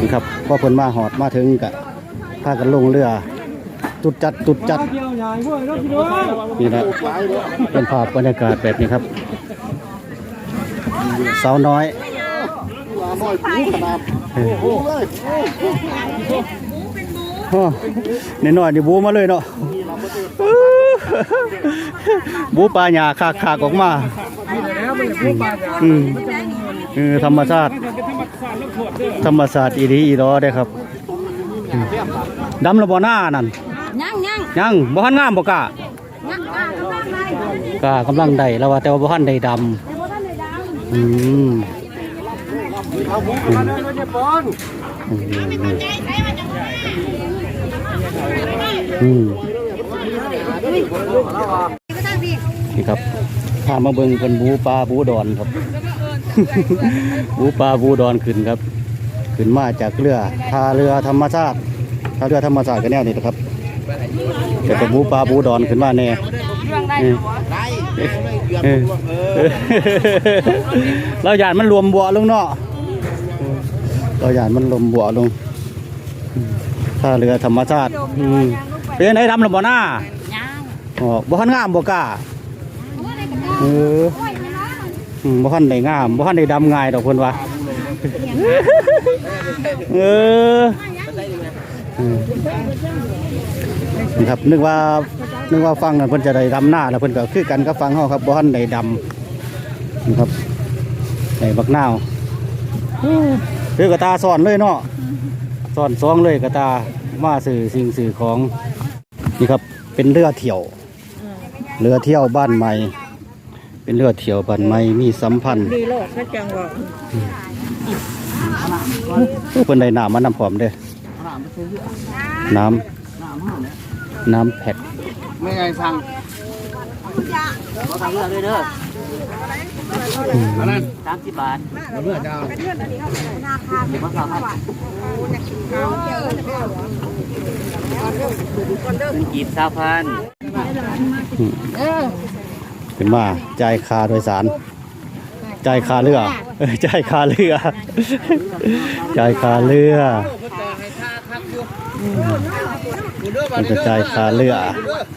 นี่ครับพอเพิ่นมาหอดมาถึงกะพากันลงเรือจุดจัดจุดจัดนี่นะเป็นภาพบรรยากาศแบบนี้ครับสาวน้อยเออโอ้ในหน่อยนี่บูมาเลยเนาะบูปลาหยาคากคากออกมาอืมธรรมชาติ ธรรมศาสตร์อีดีอีรอได้ครับอืมดำระบ่หน้านั่นยังยังยังบ่ทันงามบ่กะยังกล้าก็ได้กะกำลังได้แล้วว่าแต่ว่าบ่ทันได้ดำแต่ว่าท่านเลยดังอืมอืมก็ได้พี่นี่ครับพามาเบิ่งเป็นบูปลาบูดอนครับ บูปลาบูดอนขึ้นครับ ขึ้นมาจากเรือท่าเรือธรรมชาติท่าเรือธรรมชาติก็แนวนี้นะครับแต่ก็บูปลาบูดอนขึ้นมาแน่เออเออเออเราหยาดมันรวมบัวลงเนาะเราหยาดมันรวมบัวลงอืมท่าเรือธรรมชาติอืมเป็นไงดำหรือบ่หน้ายังอ๋อบ่ทันงามบ่กล้าเออ อืมบ่ทันได้งามบ่ทันได้ดำง่ายดอกเพิ่นว่าเอออืมนี่ครับนึกว่านึกว่าฟังนั่นเพิ่นจะได้ดำหน้าแล้วเพิ่นก็คือกันกับฟังเฮาครับบ่ทันได้ดำนี่ครับได้บักนาวคือกระตาสอนเลยเนาะสอนซองเลยกระตามาสื่อสิ่งสื่อของนี่ครับเป็นเรือเที่ยวเรือเที่ยวบ้านใหม่ เป็นเรือเที่ยวบ้านใหม่มีสัมพันธ์ดีโลกก็จังว่าเพิ่นได้น้ำมานำพร้อมเด้อน้ำน้ำแพ็คไม่ไงสั่งเราสั่งเลือกเลยเด้ออันนั้นสามสิบบาทเลือกเจ้าเดี๋ยวมาสั่งครับเป็นกีบสามพัน ขึ้นมาจ่ายค่าโดยสารจ่ายค่าเรือเอ้ยจ่ายค่าเรือจ่ายค่าเรือมันจะจ่ายค่าเรือ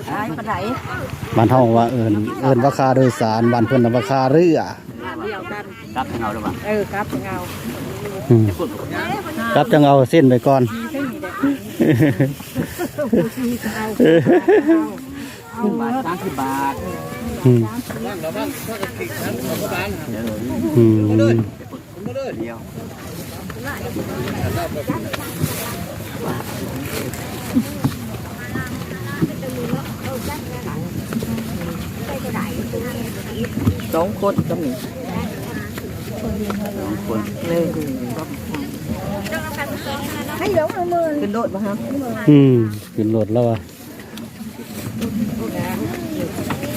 ไอ้ปะไหนบ้านเฮาว่าเอิ้นเอิ้นว่าค่าโดยสารบ้านเพิ่นน่ะว่าค่าเรือเดียวกันรับเงาหรือเปล่าเออครับเงาอืมครับจังเอาเส้นไปก่อนบาทสามสิบบาท อืมอืมสองคนก็มีสองคนเลยให้เดี๋ยวเอามือขึ้นโดดมาฮะอืมขึ้นรถแล้วอะ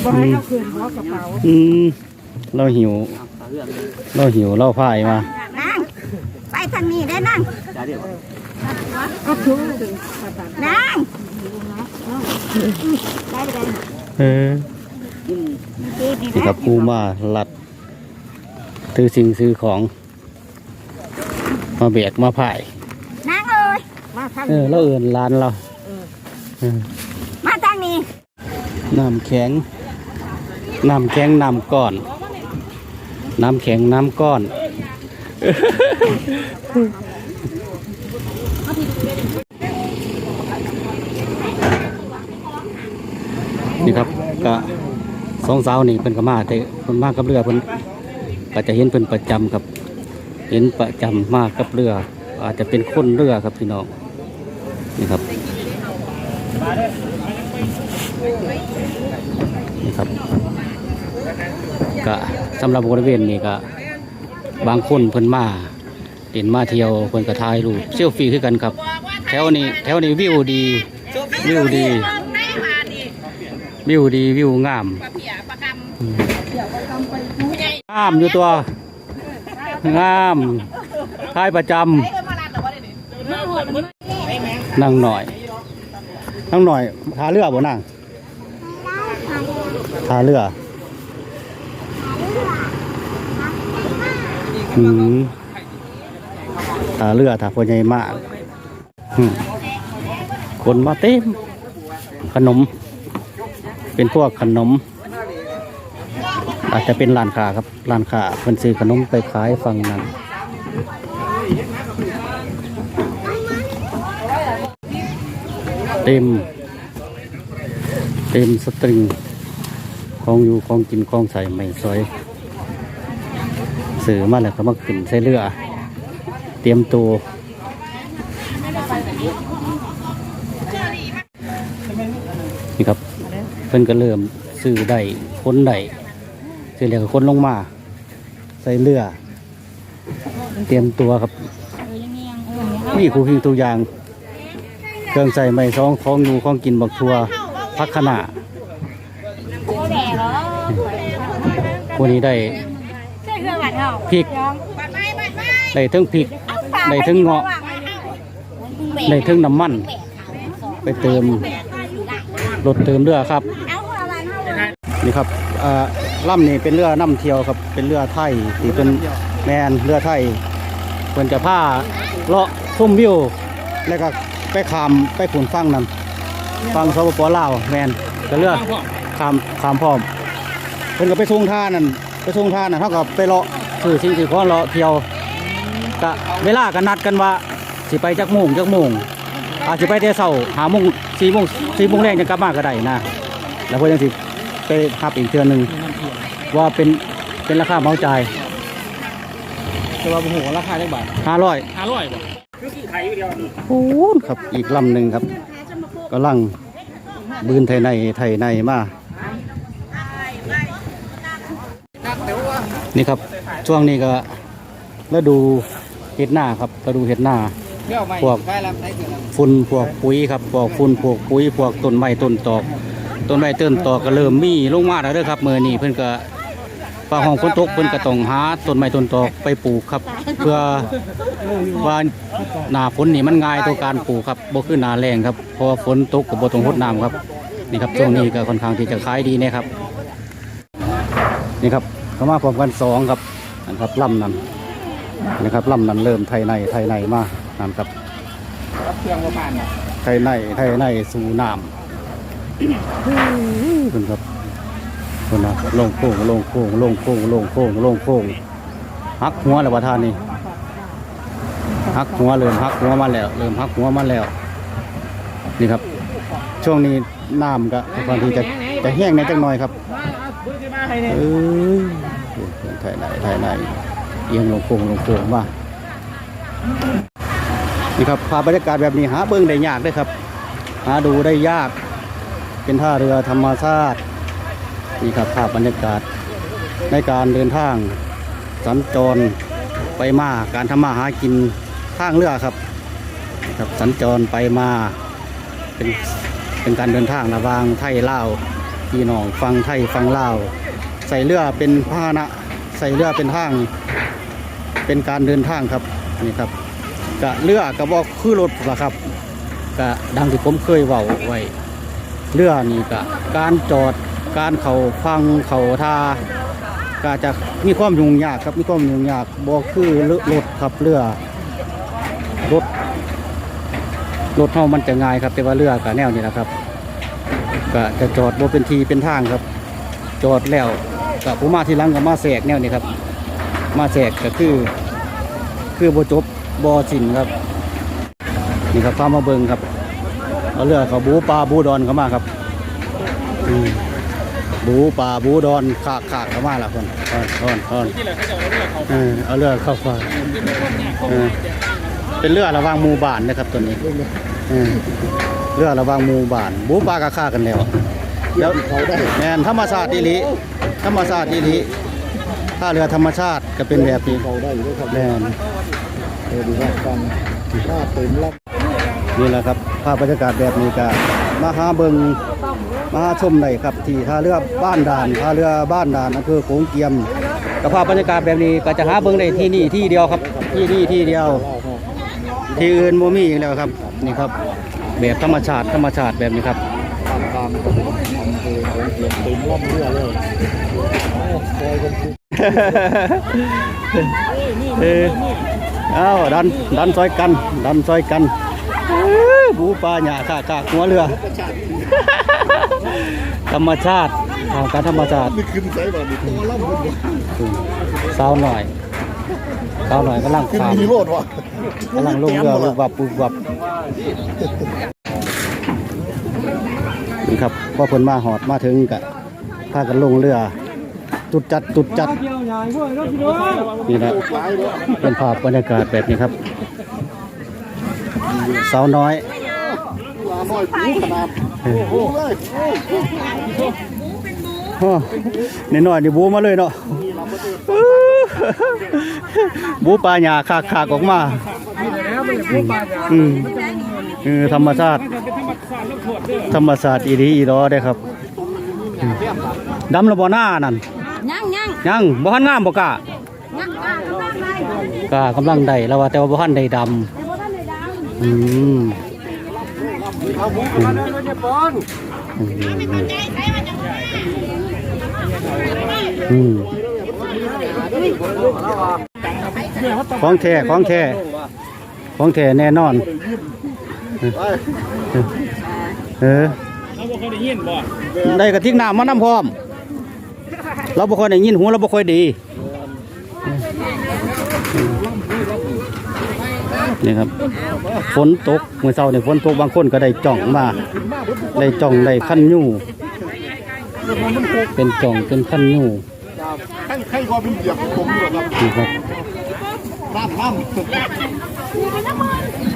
บ่ให้เอาคืนเพราะกระเป๋าอืมเราหิวเลือกเลยเราหิวเราพายมานั่งไปทางนี้ได้นั่งจ่ายเดียวก็คือนั่งเออที่กับกูมาลัดซื้อสิ่งซื้อของ มาเบียกมาพายนั่งเอ้ยมาทางเออเราเอื่นร้านเราเออมาทางนี้น้ำแข็ง น้ำแข็งน้ำก้อน น้ำแข็งน้ำก้อน นี่ครับก็สองสาวนี่เพิ่นก็มาแต่เพิ่นมากับเรือเพิ่นก็จะเห็นเพิ่นประจำครับเห็นประจำมากกับเรือ อาจจะเป็นคนเรือครับพี่น้องนี่ครับนี่ครับ ก็สำหรับบริเวณนี้ก็บางคนเพิ่นมาเด่นมาเที่ยวเพิ่นก็ถ่ายรูปเซลฟี่คือกันครับ แถวนี้แถวนี้วิวดี วิวดี วิวดีวิวงามงามอยู่ตัวงามทายประจำนั่งหน่อย นั่งหน่อยทาเรือบ่นั่งทาเรือ อืมท่าเรือท่าพ่อใหญ่มากคนมาเต็ม ขนม เป็นพวกขนม อาจจะเป็นร้านค้าครับร้านค้าเพิ่นซื้อขนมไปขายฝั่งนั้นเต็ม เต็มสตริง ของอยู่ของกินของใส่ไม่สวย สื่อมาแล้วก็มาขึ้นใส่เรือ เตรียมตัวนี่ครับเพิ่นก็เริ่มซื้อได้คนได้ซื้อแล้วก็คนลงมา ใส่เรือ เตรียมตัวครับนี่ครูพิงตัวอย่าง เครื่องใส่ไม่ซองของอยู่ของกินบักทัวพักขนาวันนี้ได้ พริก ได้ทั้งพริก ได้ทั้งเงาะ ได้ทั้งน้ำมัน ไปเติมรถเติมเรือครับ นี่ครับอ่าล่ำนี่เป็นเรือน้ำเที่ยวครับ เป็นเรือไทยที่เป็นแมนเรือไทยเพิ่นจะผ้าเลาะทุ่มวิว แล้วก็ไปขามไปผุนฟังนั่นฟังสปปลาวแมนก็เรือขามขามพร้อมเพิ่นก็ไปส่งท่านั่น ไปส่งท่านั่นเท่ากับไปเลาะสื่อสิ่งสิ่งของเลาะเที่ยวก็เวลาก็นัดกันว่าสิไปจักโมงจักโมงอาจจะไปแต่เช้าหาโมงสี่โมงสี่โมงแรงจะกลับมาก็ได้นะแล้วก็ยังสิไปทับอีกเทือหนึ่งว่าเป็นเป็นราคาเหมาจ่ายแต่ว่าโอ้โหราคาได้บาทห้าร้อยห้าร้อยบาทโอ้นครับอีกลำหนึ่งครับกำลังบืนไทยในไทยในมา นี่ครับช่วงนี้ก็ฤดูเห็ดหน้าครับฤดูเห็ดหน้าเที่ยวไหมพวกใกล้แล้วได้ถึงแล้วฝุ่นพวกปุ๋ยครับพวกฝุ่นพวกปุ๋ยพวกต้นไม้ต้นตอกต้นไม้ต้นตอกก็เริ่มมีลงมาแล้วเด้อครับเมื่อนี้เพิ่นก็ฟ้าห้องฝนตกเพิ่นก็ต้องหาต้นไม้ต้นตอกไปปลูกครับ เพื่อว่าหน้าฝนนี่มันง่ายต่อการปลูกครับบ่คือหนาแรงครับเพราะว่าฝนตกก็บ่ต้องรดน้ำครับนี่ครับช่วงนี้ก็ค่อนข้างที่จะขายดีนะครับนี่ครับ เข้ามาพร้อมกันสองครับนะครับลำนั้นนะครับลำนั้นเริ่มไทยในไทยในมานั่นครับรับเครื่องประมาณน่ะไทยในไทยในสู่น้ำคุณครับคุณนะลงโค้งลงโค้งลงโค้งลงโค้งลงโค้งหักหัวแล้วประธานนี่หักหัวเริ่มหักหัวมาแล้วเริ่มหักหัวมาแล้ว นี่ครับ ช่วงนี้น้ำก็บางทีจะจะแห้งในจังหน่อยครับเอ้ย ไทยในไทยในเอียงลงโค้งลงโค้งมานี่ครับภาพบรรยากาศแบบนี้หาเบิ้งได้ยากเด้วยครับ หาดูได้ยาก เป็นท่าเรือธรรมชาตินี่ครับภาพบรรยากาศในการเดินทางสัญจรไปมาการทำมาหากินทางเรือครับนะครับสัญจรไปมาเป็นเป็นการเดินทางระหว่างไทยลาวพี่น้องฟังไทยฟังลาว ใส่เรือเป็นพาหนะ ใส่เรือเป็นทาง เป็นการเดินทางครับนี่ครับกะเรือกะบอกคือรถละครับกะดังที่ผมเคยเว้าไว้เรือนี่กะการจอดการเขาฟังเขาทากะจะมีความยุ่งยากครับมีความยุ่งยากบอกคือรถครับเรือรถรถเฮามันจะง่ายครับแต่ว่าเรือกะแนวนี้นะครับกะจะจอดบ่เป็นทีเป็นทางครับ จอดแล้ว กะผมมาทีหลังก็มาแสกแนวนี้ครับ มาแสกก็คือ คือบจบบอสินครับ นี่ครับฟ้ามาเบิงครับเอาเรือเขาบูปลาบูดอนเข้ามาครับบูปลาบูดอนขากขากเข้ามาละคนทอนทอนทอนเอาเอาเรื่อเอาเรือเข้าฟ้าเป็นเรือระวางมูบานนะครับตัวนี้เรือระวางมูบานบูปลากะฆ่ากันแล้วแล้วแมนธรรมชาติอีหลี ธรรมชาติอีหลีถ้าเรือธรรมชาติก็เป็นแบบนี้แน่ดูความนนี่แหละครับภาพบรรยากาศแบบนี้ก็มาหาเบิงมาหาชมได้ครับ ที่ท่าเรือบ้านด่านท่าเรือบ้านด่านอำเภอโขงเกียมกับภาพบรรยากาศแบบนี้ก็จะหาเบิงได้ที่นี่ที่เดียวครับ ที่นี่ที่เดียว ที่อื่นโมมีอีกแล้วครับนี่ครับ แบบธรรมชาติธรรมชาติแบบนี้ครับตามตามเต็มรอบเรือเอเอ้าดันดันซอยกัน ดันซอยกันเอ้อบูปลาหยาคากากหัวเรือ ธรรมชาติทางการธรรมชาตินี่ขึ้นใส่แบบนี้ตัวล่ำขึ้นสาวหน่อยสาวหน่อยกำลังขึ้นขามมีโลดวะกำลังลงเรือรูปวับรูปวับนี่ครับพอเพิ่นมาหอดมาถึงกะพากันลงเรือ จุดจัดจุดจัดนี่แหละเป็นภาพบรรยากาศแบบนี้ครับสาวน้อยลาน้อยปูขนาดโอ้เลยอ้อนี่น้อยนี่บูมาเลยเนาะบูปลาหยาคากคากออกมาอืมเอธรรมชาติ ธรรมศาตร์อีดีอีรอได้ครับอืมดำระบ่หน้านั่น ยังยังยังบ่ทันงามบ่กะยังอะกำลังไล่กะกำลังได้แล้วว่าแต่ว่าบ่ทันได้ดำอืมอืมของแท้ของแท้ของแท้แน่นอน เออได้กระติกน้ำมาน้ำพร้อม เราบ่ค่อยได้ยินหูเราบ่ค่อยดีนี่ครับฝนตกเมื่อเช้าเนี่ยฝนตกบางคนก็ได้จ่องมาได้จ่องได้ขั้นยู่เป็นจ่องเป็นขั้นยู่ใครก็เป็นเหยียบผมนี่ครับน้ำน้ำ